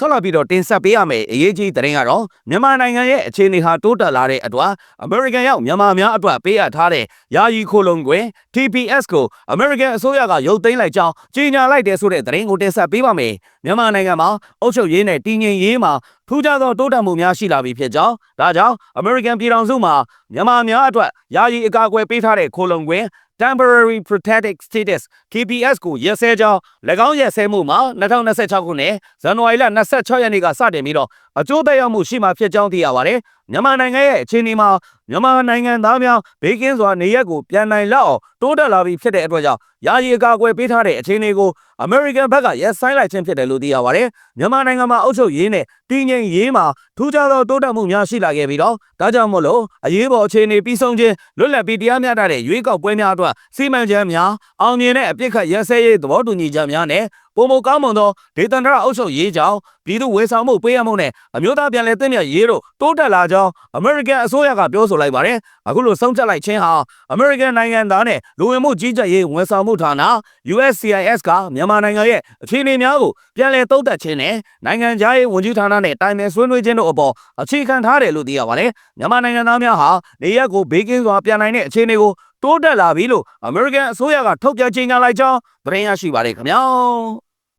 ဆက်လက်ပြီးတော့တင်ဆက်ပေးရမယ်အရေးကြီးသတင်းကတော့မြန်မာနိုင်ငံရဲ့အခြေအနေဟာတိုးတက်လာတဲ့အတွက် American ရောက်မြန်မာများအတွက်ပေးအပ်ထားတဲ့ယာယီခိုလုံကွယ် TPS ကို American အစိုးရကရုပ်သိမ်းလိုက်ကြောင်းကြေညာလိုက်တဲ့ဆိုတဲ့သတင်းကိုတင်ဆက်ပေးပါမယ်မြန်မာနိုင်ငံမှာအုပ်ချုပ်ရေးနဲ့တည်ငြိမ်ရေးမှာထူးခြားသောတိုးတက်မှုများရှိလာပြီဖြစ်ကြောင်းဒါကြောင့် American ပြည်ထောင်စုမှာမြန်မာများအတွက်ယာယီအကာအကွယ်ပေးထားတဲ့ခိုလုံကွယ် temporary protected status KPS ကိုရက်စဲကြောင်း၎င်းရက်စဲမှုမှာ2026ခုနှစ်ဇန်နဝါရီလ26ရက်နေ့ကစတင်ပြီးတော့ အကျိုးသက်ရောက်မှုရှိမှဖြစ်ကြောင်းသိရပါတယ်။မြန်မာနိုင်ငံရဲ့အခြေအနေမှာမြန်မာနိုင်ငံသားများဘေးကင်းစွာနေရက်ကိုပြန်နိုင်လောက်အောင်တိုးတက်လာပြီးဖြစ်တဲ့အတွက်ကြောင့်ယာယီအကာအကွယ်ပေးထားတဲ့အခြေအနေကို American ဘက်ကရက်ဆိုင်လိုက်ခြင်းဖြစ်တယ်လို့သိရပါတယ်။မြန်မာနိုင်ငံမှာအုပ်ချုပ်ရေးနဲ့တည်ငြိမ်ရေးမှာထူးခြားသောတိုးတက်မှုများရှိလာခဲ့ပြီးတော့ဒါကြောင့်မို့လို့အရေးပေါ်အခြေအနေပြီးဆုံးခြင်းလွတ်လပ်ပြီးတရားမျှတတဲ့ရွေးကောက်ပွဲများအတွက်စီမံချက်များအောင်မြင်တဲ့အပြစ်ခတ်ရက်စဲရေးသဘောတူညီချက်များနဲ့ပုံမကောင်းမွန်သောဒေသန္တရအုပ်ချုပ်ရေးကြောင့်ပြည်သူဝေဆောင်မှုပေးရမှုနဲ့အမျိုးသားပြန်လည်သင့်မြတ်ရေးတို့တိုးတက်လာကြောင်း American အစိုးရကပြောဆိုလိုက်ပါတယ်။အခုလိုဆုံးဖြတ်လိုက်ခြင်းဟာ American နိုင်ငံသားနဲ့လူဝင်မှုကြီးကြပ်ရေးဝန်ဆောင်မှုဌာန USCIS ကမြန်မာနိုင်ငံရဲ့အခြေအနေများကိုပြန်လည်သုံးသပ်ခြင်းနဲ့နိုင်ငံခြားရေးဝန်ကြီးဌာနနဲ့တိုင်ပင်ဆွေးနွေးခြင်းတို့အပေါ်အခြေခံထားတယ်လို့သိရပါတယ်။မြန်မာနိုင်ငံသားများဟာနေရက်ကိုဘေးကင်းစွာပြန်နိုင်တဲ့အခြေအနေကို တိုးတက်လာပြီလို့ American အစိုးရကထုတ်ပြန်ကြေညာလိုက်ကြောင်းသတင်းရရှိပါတယ်ခင်ဗျာ။